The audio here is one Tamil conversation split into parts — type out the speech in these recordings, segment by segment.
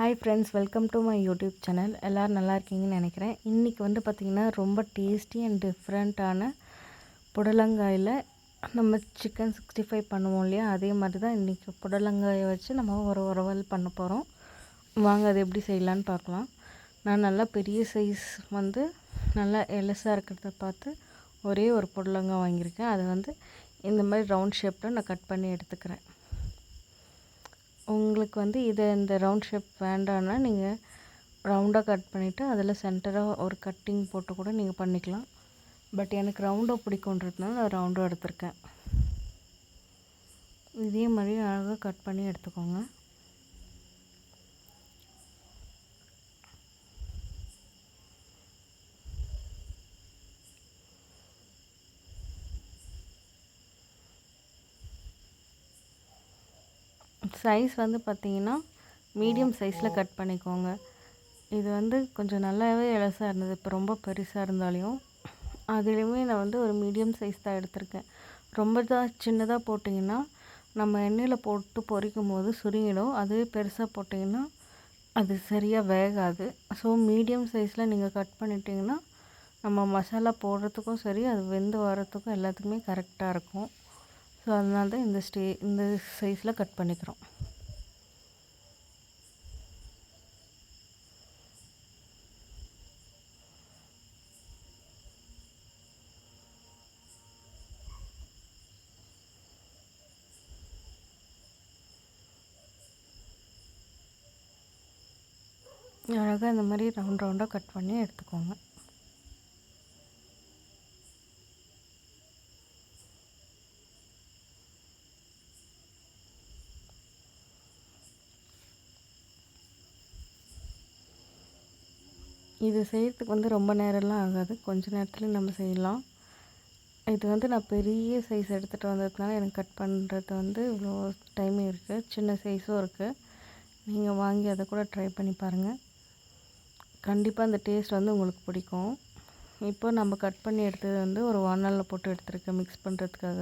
Hi friends welcome to my YouTube channel எல்லோரும் நல்லா இருக்கீங்கன்னு நினைக்கிறேன். இன்றைக்கி வந்து பார்த்திங்கன்னா ரொம்ப டேஸ்டி அண்ட் டிஃப்ரெண்ட்டான புடலங்காயில் நம்ம சிக்கன் சிக்ஸ்டி ஃபைவ் பண்ணுவோம் இல்லையா? அதே மாதிரி தான் இன்றைக்கி புடலங்காயை வச்சு நம்ம ஒரு உறவல் பண்ண போகிறோம் வாங்க அது எப்படி செய்யலான்னு பார்க்கலாம். நான் நல்லா பெரிய சைஸ் வந்து நல்லா எலசாக இருக்கிறத பார்த்து ஒரே ஒரு புடலங்காய் வாங்கியிருக்கேன். அதை வந்து இந்த மாதிரி ரவுண்ட் ஷேப்பில் நான் கட் பண்ணி எடுத்துக்கிறேன். உங்களுக்கு வந்து இதை இந்த ரவுண்ட் ஷேப் வேண்டான்னா நீங்கள் ரவுண்டாக கட் பண்ணிவிட்டு அதில் சென்டராக ஒரு கட்டிங் போட்டு கூட நீங்கள் பண்ணிக்கலாம். பட் எனக்கு ரவுண்டாக பிடிக்குன்றதுனால நான் ரவுண்டாக எடுத்திருக்கேன். இதே மாதிரி அழகாக கட் பண்ணி எடுத்துக்கோங்க. சைஸ் வந்து பார்த்திங்கன்னா மீடியம் சைஸில் கட் பண்ணிக்கோங்க. இது வந்து கொஞ்சம் நல்லாவே இலசாக இருந்தது. இப்போ ரொம்ப பெருசாக இருந்தாலையும் அதுலேயுமே நான் வந்து ஒரு மீடியம் சைஸ் தான் எடுத்திருக்கேன். ரொம்ப தான் சின்னதாக போட்டிங்கன்னா நம்ம எண்ணெயில் போட்டு பொரிக்கும் போது சுருங்கிடும். அதுவே பெருசாக போட்டிங்கன்னா அது சரியாக வேகாது. ஸோ மீடியம் சைஸில் நீங்கள் கட் பண்ணிட்டீங்கன்னா நம்ம மசாலா போடுறதுக்கும் சரி அது வெந்து வரத்துக்கும் எல்லாத்துக்குமே கரெக்டாக இருக்கும். ஸோ அதனால தான் இந்த ஸ்டே இந்த சைஸில் கட் பண்ணிக்கிறோம். அழகாக இந்த மாதிரி ரவுண்ட் ரவுண்டாக கட் பண்ணி எடுத்துக்கோங்க. இது செய்கிறதுக்கு வந்து ரொம்ப நேரம்லாம் ஆகாது. கொஞ்ச நேரத்தில் நம்ம செய்யலாம். இது வந்து நான் பெரிய சைஸ் எடுத்துகிட்டு வந்ததுனால எனக்கு கட் பண்ணுறது வந்து இவ்வளோ டைம் இருக்குது சின்ன சைஸும் இருக்குது நீங்கள் வாங்கி அதை கூட ட்ரை பண்ணி பாருங்கள் கண்டிப்பாக அந்த டேஸ்ட் வந்து உங்களுக்கு பிடிக்கும். இப்போ நம்ம கட் பண்ணி எடுத்தது வந்து ஒரு வானலில் போட்டு எடுத்துருக்கேன் மிக்ஸ் பண்ணுறதுக்காக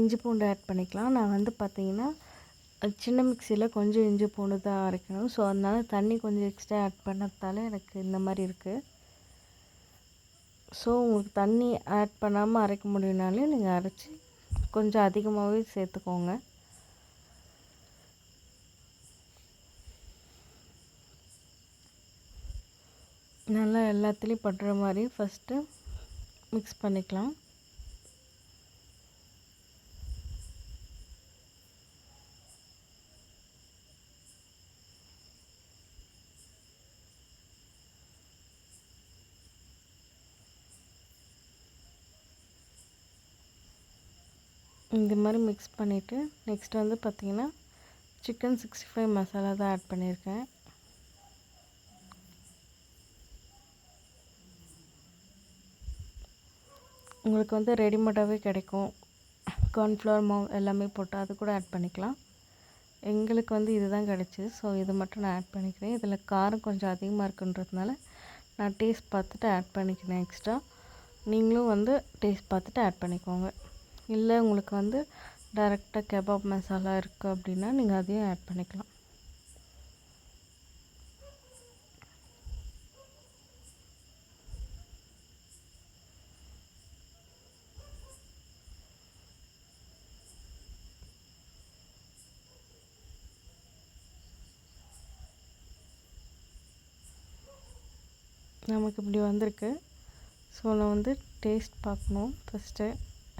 இஞ்சி பூண்டு ஆட் பண்ணிக்கலாம். நான் வந்து பார்த்திங்கன்னா சின்ன மிக்சியில் கொஞ்சம் இஞ்சி பூண்டு தான் அரைக்கணும். ஸோ அதனால் தண்ணி கொஞ்சம் எக்ஸ்ட்ரா ஆட் பண்ணதால எனக்கு இந்த மாதிரி இருக்குது ஸோ உங்களுக்கு தண்ணி ஆட் பண்ணாமல் அரைக்க முடியும்னாலே நீங்கள் அரைச்சி கொஞ்சம் அதிகமாகவே சேர்த்துக்கோங்க. நல்லா எல்லாத்துலேயும் படுற மாதிரி ஃபஸ்ட்டு மிக்ஸ் பண்ணிக்கலாம். இந்த மாதிரி மிக்ஸ் பண்ணிவிட்டு நெக்ஸ்ட் வந்து பார்த்திங்கன்னா சிக்கன் சிக்ஸ்டி ஃபைவ் மசாலா தான் ஆட் பண்ணியிருக்கேன். உங்களுக்கு வந்து ரெடிமேடாகவே கிடைக்கும். கார்ன்ஃப்ளவர் மாவு எல்லாமே போட்டு அது கூட ஆட் பண்ணிக்கலாம். எங்களுக்கு வந்து இது தான் கிடச்சிது ஸோ இது மட்டும் நான் ஆட் பண்ணிக்கிறேன். இதில் காரம் கொஞ்சம் அதிகமாக இருக்குன்றதுனால நான் டேஸ்ட் பார்த்துட்டு ஆட் பண்ணிக்கிறேன் எக்ஸ்ட்ரா நீங்களும் வந்து டேஸ்ட் பார்த்துட்டு ஆட் பண்ணிக்கோங்க. இல்லை உங்களுக்கு வந்து டேரெக்டாக கெபாப் மசாலா இருக்குது அப்படின்னா நீங்கள் அதையும் ஆட் பண்ணிக்கலாம். நமக்கு இப்படி வந்திருக்கு. ஸோ நான் வந்து டேஸ்ட் பார்க்கணும் ஃபஸ்ட்டு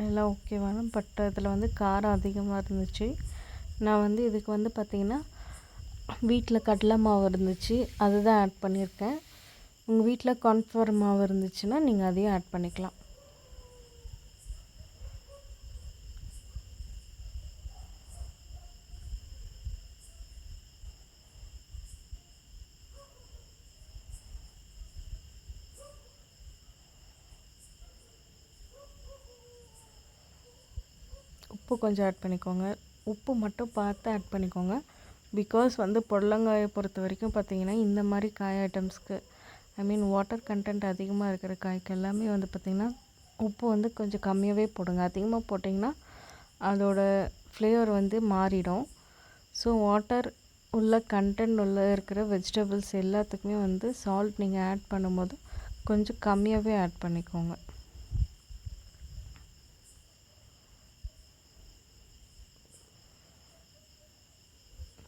எல்லாம் ஓகேவான பட் அதில் வந்து காரம் அதிகமாக இருந்துச்சு. நான் வந்து இதுக்கு வந்து பார்த்திங்கன்னா வீட்டில் கடலை மாவு இருந்துச்சு. அதுதான் ஆட் பண்ணியிருக்கேன். உங்கள் வீட்டில் கார்ன்ஃப்ளவர் மாவு இருந்துச்சுன்னா நீங்கள் அதையும் ஆட் பண்ணிக்கலாம். உப்பு கொஞ்சம் ஆட் பண்ணிக்கோங்க. உப்பு மட்டும் பார்த்து ஆட் பண்ணிக்கோங்க. பிகாஸ் வந்து புடலங்காயை பொறுத்த வரைக்கும் பார்த்திங்கன்னா இந்த மாதிரி காய் ஐட்டம்ஸ்க்கு ஐ மீன் வாட்டர் கண்டென்ட் அதிகமாக இருக்கிற காய்க்கு எல்லாமே வந்து பார்த்திங்கன்னா உப்பு வந்து கொஞ்சம் கம்மியாகவே போடுங்க. அதிகமாக போட்டிங்கன்னா அதோட ஃப்ளேவர் வந்து மாறிடும். ஸோ வாட்டர் உள்ள கண்டென்ட் உள்ள இருக்கிற வெஜிடபிள்ஸ் எல்லாத்துக்குமே வந்து சால்ட் நீங்கள் ஆட் பண்ணும்போது கொஞ்சம் கம்மியாகவே ஆட் பண்ணிக்கோங்க.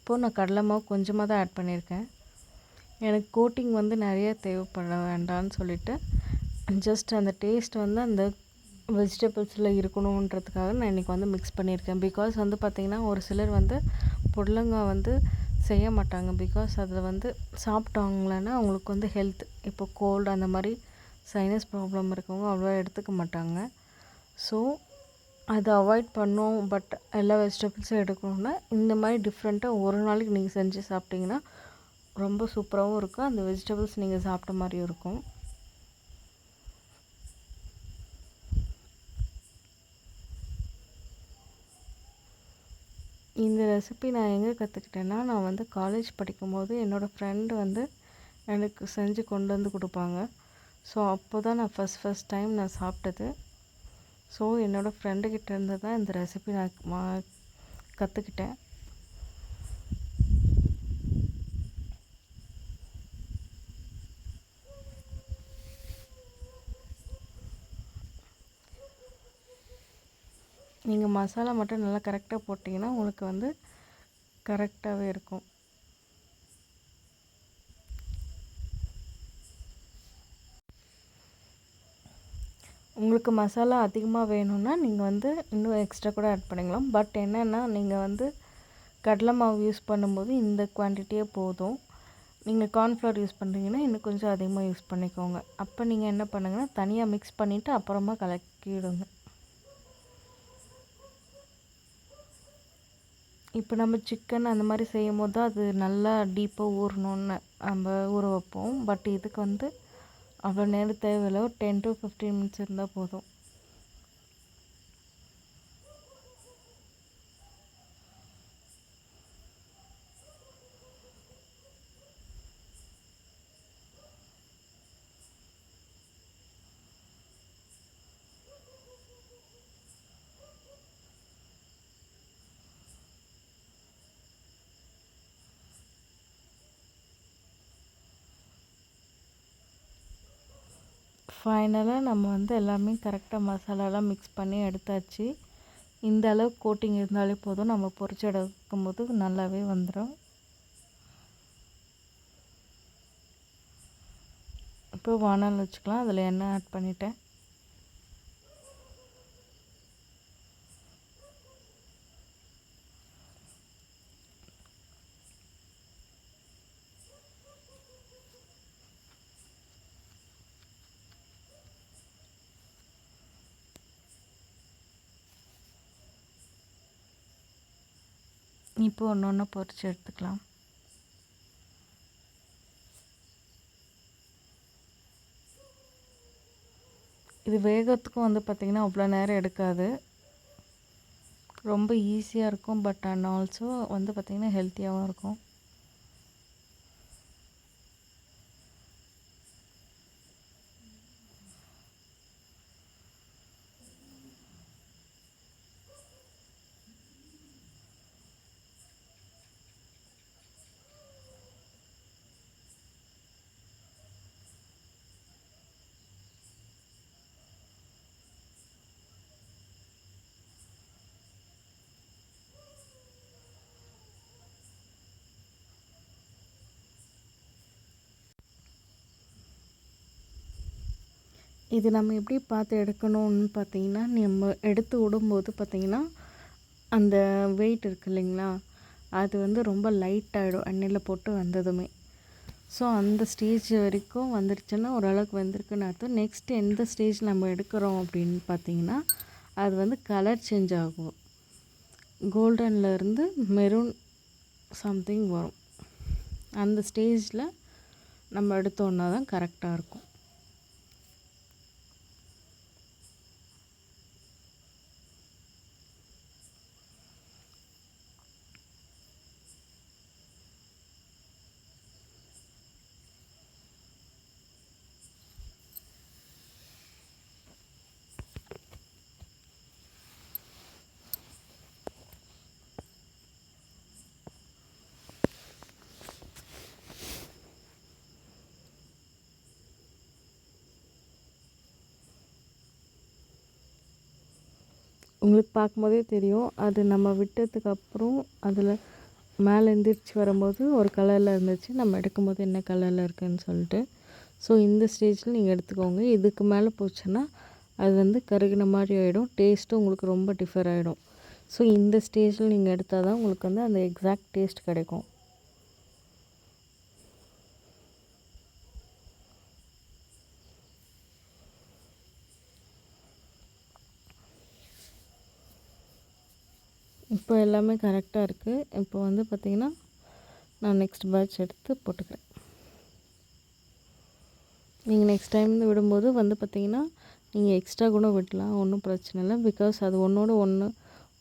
இப்போது நான் கடலை மாவு கொஞ்சமாக தான் ஆட் பண்ணியிருக்கேன். எனக்கு கோட்டிங் வந்து நிறைய தேவைப்பட வேண்டாம்னு சொல்லிட்டு ஜஸ்ட் அந்த டேஸ்ட் வந்து அந்த வெஜிடபிள்ஸில் இருக்கணுன்றதுக்காக நான் இன்றைக்கி வந்து மிக்ஸ் பண்ணியிருக்கேன். பிகாஸ் வந்து பார்த்திங்கன்னா ஒரு சிலர் வந்து புடலங்காய் வந்து செய்ய மாட்டாங்க. பிகாஸ் அதில் வந்து சாப்பிட்டாங்களன்னா அவங்களுக்கு வந்து ஹெல்த் இப்போ கோல்டு அந்த மாதிரி சைனஸ் ப்ராப்ளம் இருக்கவங்க அவ்வளோவா எடுத்துக்க மாட்டாங்க. ஸோ அதை அவாய்ட் பண்ணோம் பட் எல்லா வெஜிடபிள்ஸும் எடுக்கணும்னா இந்த மாதிரி டிஃப்ரெண்ட்டாக ஒரு நாளைக்கு நீங்கள் செஞ்சு சாப்பிட்டிங்கன்னா ரொம்ப சூப்பராகவும் இருக்கும். அந்த வெஜிடபிள்ஸ் நீங்கள் சாப்பிட்ட மாதிரியும் இருக்கும். இந்த ரெசிபி நான் எங்கே கற்றுக்கிட்டேன்னா நான் வந்து காலேஜ் படிக்கும்போது என்னோடய ஃப்ரெண்டு வந்து எனக்கு செஞ்சு கொண்டு வந்து கொடுப்பாங்க. ஸோ அப்போ தான் நான் ஃபஸ்ட் ஃபஸ்ட் டைம் நான் சாப்பிட்டது. ஸோ என்னோடய ஃப்ரெண்டுக்கிட்ட இருந்து தான் இந்த ரெசிபி நான் மா கற்றுக்கிட்டேன் நீங்கள் மசாலா மட்டும் நல்லா கரெக்டாக போட்டிங்கன்னா உங்களுக்கு வந்து கரெக்டாகவே இருக்கும். உங்களுக்கு மசாலா அதிகமாக வேணும்னா நீங்கள் வந்து இன்னும் எக்ஸ்ட்ரா கூட ஆட் பண்ணிக்கலாம். பட் என்னென்னா நீங்கள் வந்து கடலை மாவு யூஸ் பண்ணும்போது இந்த குவான்டிட்டியே போதும். நீங்கள் கார்ன்ஃப்ளவர் யூஸ் பண்ணுறீங்கன்னா இன்னும் கொஞ்சம் அதிகமாக யூஸ் பண்ணிக்கோங்க. அப்போ நீங்கள் என்ன பண்ணுங்கன்னா தனியாக மிக்ஸ் பண்ணிவிட்டு அப்புறமா கலக்கிவிடுங்க இப்போ நம்ம சிக்கன் அந்த மாதிரி செய்யும் போது தான் அது நல்லா டீப்பாக ஊறணுன்னு நம்ம ஊற வைப்போம். பட் இதுக்கு வந்து அவ்வளோ நேரம் தேவையில்ல. ஒரு டென் டு ஃபிஃப்டீன் மினிட்ஸ் இருந்தால் போதும். ஃபைனலாக நம்ம வந்து எல்லாமே கரெக்டாக மசாலாலாம் மிக்ஸ் பண்ணி எடுத்தாச்சு. இந்த அளவு கோட்டிங் இருந்தாலே போதும். நம்ம பொறிச்சு எடுக்கும் போது நல்லாவே வந்துடும் இப்போ வானல் வச்சுக்கலாம். அதில் எண்ணெய் ஆட் பண்ணிட்டேன். இப்போ ஒன்று ஒன்று பொறிச்சு எடுத்துக்கலாம். இது வேகத்துக்கும் வந்து பார்த்திங்கன்னா அவ்வளோ நேரம் எடுக்காது. ரொம்ப ஈஸியாக இருக்கும் பட் அண்ட் ஆல்சோ வந்து பார்த்திங்கன்னா ஹெல்த்தியாகவும் இருக்கும். இது நம்ம எப்படி பார்த்து எடுக்கணும்னு பார்த்தீங்கன்னா நம்ம எடுத்து விடும்போது பார்த்திங்கன்னா அந்த வெயிட் இருக்கு இல்லைங்களா? அது வந்து ரொம்ப லைட் ஆகிடும் எண்ணெயில் போட்டு வந்ததுமே. ஸோ அந்த ஸ்டேஜ் வரைக்கும் வந்துருச்சுன்னா ஓரளவுக்கு வந்திருக்குன்னு அர்த்தம். நெக்ஸ்ட் எந்த ஸ்டேஜ் நம்ம எடுக்கிறோம் அப்படின்னு பார்த்தீங்கன்னா அது வந்து கலர் சேஞ்ச் ஆகும். கோல்டன்லேருந்து மெரூன் சம்திங் வரும். அந்த ஸ்டேஜில் நம்ம எடுத்தோன்னா தான் கரெக்டாக இருக்கும். உங்களுக்கு பார்க்கும்போதே தெரியும். அது நம்ம விட்டதுக்கப்புறம் அதில் மேலே எந்திரிச்சு வரும்போது ஒரு கலரில் இருந்துச்சு. நம்ம எடுக்கும்போது என்ன கலரில் இருக்குதுன்னு சொல்லிட்டு. ஸோ இந்த ஸ்டேஜில் நீங்கள் எடுத்துக்கோங்க. இதுக்கு மேலே போச்சுன்னா அது வந்து கருகின மாதிரி ஆகிடும் டேஸ்ட்டும் உங்களுக்கு ரொம்ப டிஃபர் ஆகிடும் ஸோ இந்த ஸ்டேஜில் நீங்கள் எடுத்தால் தான் உங்களுக்கு வந்து அந்த எக்ஸாக்ட் டேஸ்ட் கிடைக்கும். இப்போ எல்லாமே கரெக்டாக இருக்குது இப்போ வந்து பார்த்திங்கன்னா நான் நெக்ஸ்ட் பேட்ச் எடுத்து போட்டுக்கிறேன். நீங்கள் நெக்ஸ்ட் டைம் விடும்போது வந்து பார்த்திங்கன்னா நீங்கள் எக்ஸ்ட்ரா கூட விடலாம். ஒன்றும் பிரச்சனை இல்லை. பிகாஸ் அது ஒன்றோட ஒன்று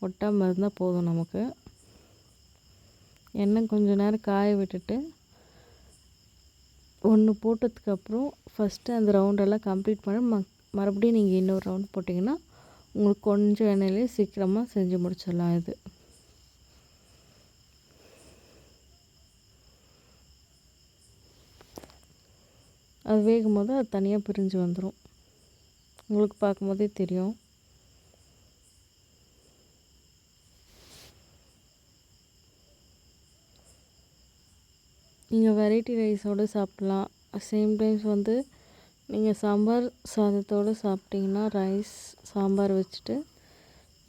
ஒட்டாமல் இருந்தால் போதும் நமக்கு. எண்ணெய் கொஞ்சம் நேரம் காய விட்டுட்டு ஒன்று போட்டதுக்கப்புறம் ஃபஸ்ட்டு அந்த ரவுண்டெல்லாம் கம்ப்ளீட் பண்ணி ம மறுபடியும் நீங்கள் இன்னொரு ரவுண்ட் போட்டிங்கன்னா உங்களுக்கு கொஞ்சம் எண்ணெயிலே சீக்கிரமாக செஞ்சு முடிச்சிடலாம் இது. அது வேகும் போது அது தனியாக பிரிஞ்சு வந்துடும் உங்களுக்கு பார்க்கும்போதே தெரியும். நீங்கள் வெரைட்டி ரைஸோடு சாப்பிட்லாம். சேம் டைம்ஸ் வந்து நீங்கள் சாம்பார் சாதத்தோடு சாப்பிட்டிங்கன்னா ரைஸ் சாம்பார் வச்சுட்டு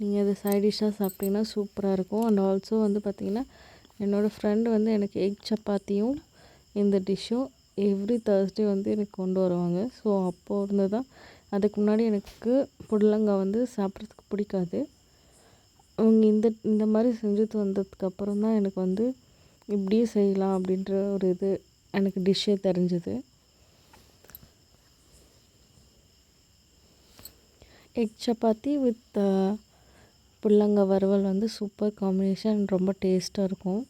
நீங்கள் அது சைட் டிஷ்ஷாக சாப்பிட்டிங்கன்னா சூப்பராக இருக்கும். அண்ட் ஆல்சோ வந்து பார்த்திங்கன்னா என்னோடய ஃப்ரெண்டு வந்து எனக்கு எக் சப்பாத்தியும் இந்த டிஷ்ஷும் எவ்ரி தேர்ஸ்டே வந்து எனக்கு கொண்டு வருவாங்க. ஸோ அப்போது இருந்து தான் அதுக்கு முன்னாடி எனக்கு புடலங்காய் வந்து சாப்பிட்றதுக்கு பிடிக்காது. அவங்க இந்த இந்த மாதிரி செஞ்சுட்டு வந்ததுக்கப்புறம் தான் எனக்கு வந்து இப்படியே செய்யலாம் அப்படின்ற ஒரு இது எனக்கு டிஷ்ஷே தெரிஞ்சுது. எக் சப்பாத்தி வித் புள்ளங்க வறுவல் வந்து சூப்பர் காம்பினேஷன் ரொம்ப டேஸ்ட்டாக இருக்கும்.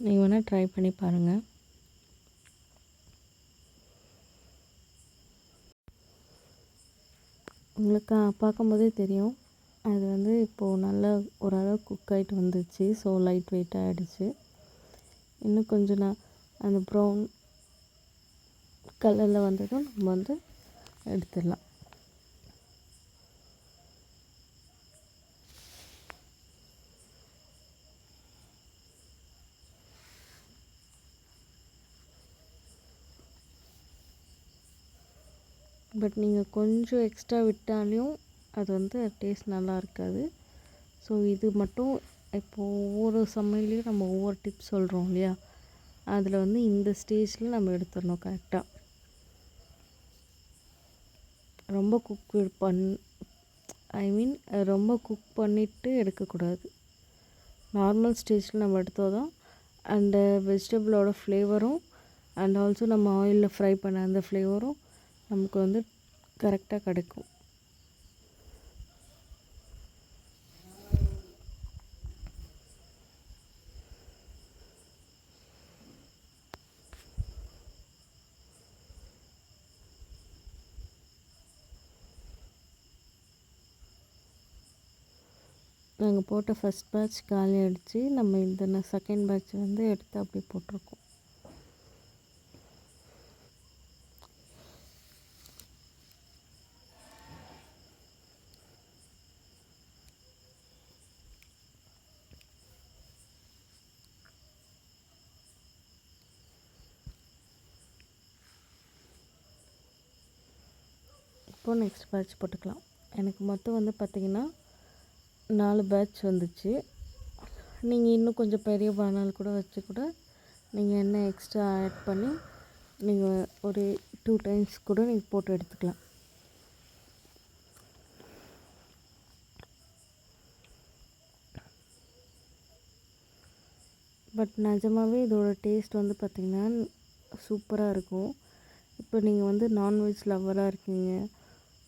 நீங்கள் வேணால் ட்ரை பண்ணி பாருங்கள் உங்களுக்கு பார்க்கும்போதே தெரியும். அது வந்து இப்போது நல்லா ஓரளவு குக் ஆகிட்டு வந்துச்சு ஸோ லைட் வெயிட்டாக ஆகிடுச்சு இன்னும் கொஞ்சம் நான் அந்த ப்ரௌன் கலரில் வந்ததும் நம்ம வந்து எடுத்துடலாம். பட் நீங்கள் கொஞ்சம் எக்ஸ்ட்ரா விட்டாலையும் அது வந்து டேஸ்ட் நல்லா இருக்காது. ஸோ இது மட்டும் இப்போது ஒவ்வொரு சமையல்லையும் நம்ம ஒவ்வொரு டிப்ஸ் சொல்கிறோம் இல்லையா? அதில் வந்து இந்த ஸ்டேஜில் நம்ம எடுத்துடணும் கரெக்டாக ரொம்ப குக் பண் ஐ மீன் ரொம்ப குக் பண்ணிவிட்டு எடுக்கக்கூடாது. நார்மல் ஸ்டேஜில் நம்ம எடுத்தால் தான் அந்த வெஜிடபிளோட ஃப்ளேவரும் அண்ட் ஆல்சோ நம்ம ஆயிலில் ஃப்ரை பண்ண அந்த ஃப்ளேவரும் நமக்கு வந்து கரெக்டாக கிடைக்கும். நாங்கள் போட்ட ஃபஸ்ட் பேட்ச் காலி ஆகிடுச்சு நம்ம இந்த செகண்ட் பேட்ச் வந்து எடுத்து அப்படி போட்டிருக்கோம். இப்போது நெக்ஸ்ட் பேட்ச் போட்டுக்கலாம். எனக்கு மொத்தம் வந்து பார்த்திங்கன்னா நாலு பேட்ச் வந்துச்சு. நீங்கள் இன்னும் கொஞ்சம் பெரிய பானால் கூட வச்சு கூட நீங்கள் என்ன எக்ஸ்ட்ரா ஆட் பண்ணி நீங்கள் ஒரு டூ டைம்ஸ் கூட நீங்கள் போட்டு எடுத்துக்கலாம். பட் நிஜமாகவே இதோட டேஸ்ட் வந்து பார்த்திங்கன்னா சூப்பராக இருக்கும். இப்போ நீங்கள் வந்து நான்வெஜ் லவ்வராக இருக்கீங்க.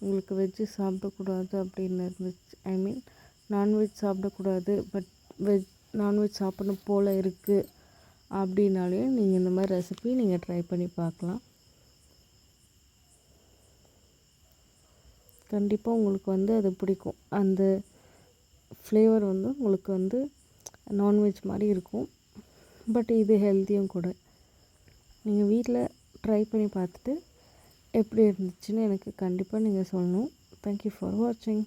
உங்களுக்கு வெஜ்ஜு சாப்பிடக்கூடாது அப்படின்னு இருந்துச்சு. ஐ மீன் நான்வெஜ் சாப்பிடக்கூடாது பட் வெஜ் நான்வெஜ் சாப்பிடணும் போல் இருக்குது அப்படின்னாலே நீங்கள் இந்த மாதிரி ரெசிபி நீங்கள் ட்ரை பண்ணி பார்க்கலாம். கண்டிப்பாக உங்களுக்கு வந்து அது பிடிக்கும். அந்த ஃப்ளேவர் வந்து உங்களுக்கு வந்து நான்வெஜ் மாதிரி இருக்கும். பட் இது ஹெல்த்தியும் கூட. நீங்கள் வீட்டில் ட்ரை பண்ணி பார்த்துட்டு எப்படி இருந்துச்சுன்னு எனக்கு கண்டிப்பாக நீங்கள் சொல்லணும். தேங்க்யூ ஃபார் வாட்சிங்